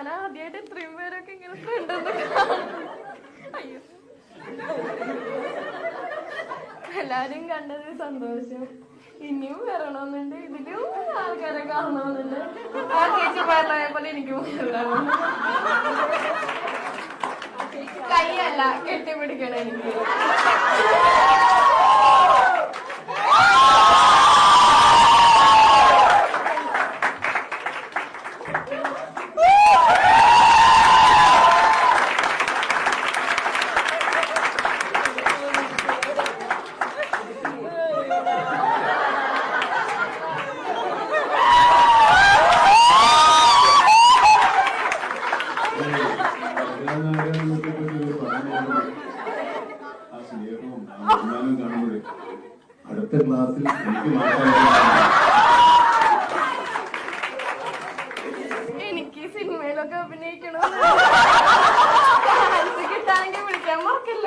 ഒക്കെ ഇങ്ങനെ ഫ്രണ്ടെന്ന് കാണും. അയ്യോ. എല്ലാരും കണ്ടത് സന്തോഷം. ഇനിയും വരണമെന്നുണ്ട്. ഇതിലും ആൾക്കാരെ കാണണമെന്നുണ്ട്. ആ ചേച്ചി പറഞ്ഞ പോലെ എനിക്കും കൈയല്ല കെട്ടിപ്പിടിക്കണം എനിക്ക്. ആ സ്നേഹവും അഭിമാനവും കാണുന്നത് അടുത്ത ക്ലാസ്സിൽ എനിക്ക് എനിക്ക് സിനിമയിലൊക്കെ അഭിനയിക്കണം വിളിക്കാൻ മറക്കില്ല?